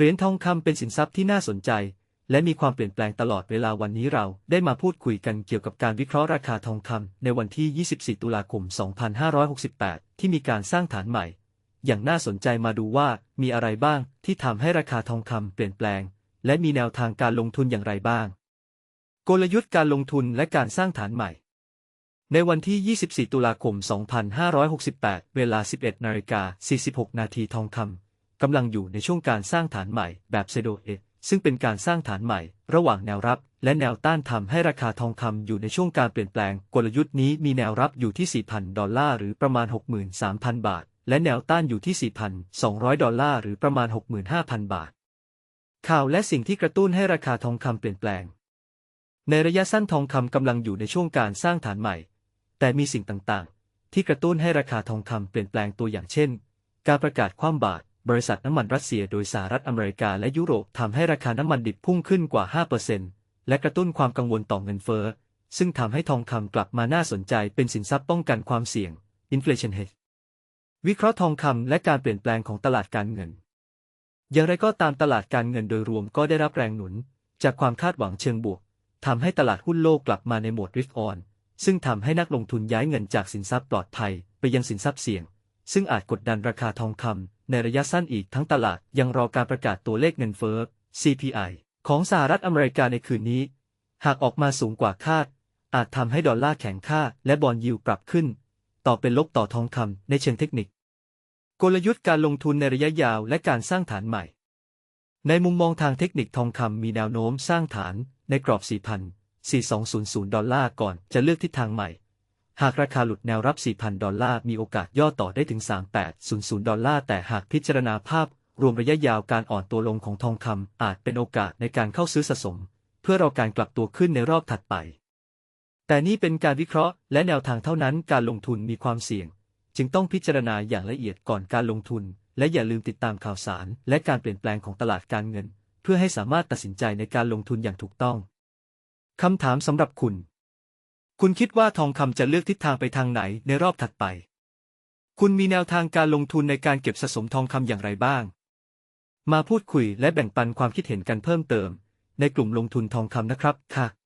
เหรียญทองคำเป็นสินทรัพย์ที่น่าสนใจ และมีความเปลี่ยนแปลงตลอดเวลาวันนี้เราได้มาพูดคุยกันเกี่ยวกับการวิเคราะห์ราคาทองคำในวันที่ 24 ตุลาคม 2568 ที่มีการสร้างฐานใหม่ อย่างน่าสนใจมาดูว่ามีอะไรบ้างที่ทำให้ราคาทองคำเปลี่ยนแปลง และมีแนวทางการลงทุนอย่างไรบ้าง กลยุทธ์การลงทุนและการสร้างฐานใหม่ ในวันที่ 24 ตุลาคม 2568 เวลา 11นาฬิกา46 นาทีทองคำ กำลังอยู่ในช่วงการสร้างฐานใหม่แบบเซโดเอซึ่งเป็นการสร้างฐานใหม่ ระหว่างแนวรับ และแนวต้านทำให้ราคาทองคำอยู่ในช่วงการเปลี่ยนแปลง กลยุทธ์นี้มีแนวรับอยู่ที่ 4,000 ดอลลาร์หรือประมาณ 63,000 บาท และแนวต้านอยู่ที่ 4,200 ดอลลาร์หรือประมาณ 65,000 บาท ข่าวและสิ่งที่กระตุ้นให้ราคาทองคำเปลี่ยนแปลง ในระยะสั้นทองคำกำลังอยู่ในช่วงการสร้างฐานใหม่ แต่มีสิ่งต่างๆ ที่กระตุ้นให้ราคาทองคำเปลี่ยนแปลงตัวอย่างเช่น การประกาศคว่ำบาตร บริษัทน้ำมันรัสเซียโดยสหรัฐอเมริกาและยุโรปทำให้ราคาน้ำมันดิบพุ่งขึ้นกว่า 5%และกระตุ้นความกังวลต่อเงินเฟ้อ ซึ่งทำให้ทองคำกลับมาน่าสนใจเป็นสินทรัพย์ป้องกันความเสี่ยง inflation hedge วิเคราะห์ทองคำและการเปลี่ยนแปลงของตลาดการเงิน อย่างไรก็ตามตลาดการเงินโดยรวมก็ได้รับแรงหนุน จากความคาดหวังเชิงบวกทำให้ตลาดหุ้นโลกกลับมาในโหมด risk on ซึ่งทำให้นักลงทุนย้ายเงินจากสินทรัพย์ปลอดภัย ไปยังสินทรัพย์เสี่ยง ซึ่งอาจกดดันราคาทองคำในระยะสั้นอีกทั้งตลาดยังรอการประกาศตัวเลขเงินเฟ้อ CPI ของสหรัฐอเมริกาในคืนนี้ หากออกมาสูงกว่าคาด อาจทำให้ดอลลาร์แข็งค่าและบอลยิวปรับขึ้น ต่อเป็นลบต่อทองคำในเชิงเทคนิค กลยุทธ์การลงทุนในระยะยาวและการสร้างฐานใหม่ ในมุมมองทางเทคนิคทองคำมีแนวโน้มสร้างฐานในกรอบ4,4200 ดอลลาร์ก่อนจะเลือกทิศทางใหม่ หากราคาหลุดแนวรับ 4,000 ดอลลาร์ มีโอกาสย่อต่อได้ถึง 3800 ดอลลาร์ แต่หากพิจารณาภาพ รวมระยะยาวการอ่อนตัวลงของทองคำอาจเป็นโอกาสในการเข้าซื้อสะสม เพื่อรอการกลับตัวขึ้นในรอบถัดไป แต่นี่เป็นการวิเคราะห์และแนวทางเท่านั้นการลงทุนมีความเสี่ยง จึงต้องพิจารณาอย่างละเอียดก่อนการลงทุน และอย่าลืมติดตามข่าวสาร และการเปลี่ยนแปลงของตลาดการเงิน เพื่อให้สามารถตัดสินใจในการลงทุนอย่างถูกต้องคำถามสำหรับคุณ คุณคิดว่าทองคำจะเลือกทิศทางไปทางไหนในรอบถัดไป คุณมีแนวทางการลงทุนในการเก็บสะสมทองคำอย่างไรบ้าง มาพูดคุยและแบ่งปันความคิดเห็นกันเพิ่มเติม ในกลุ่มลงทุนทองคำนะครับค่ะ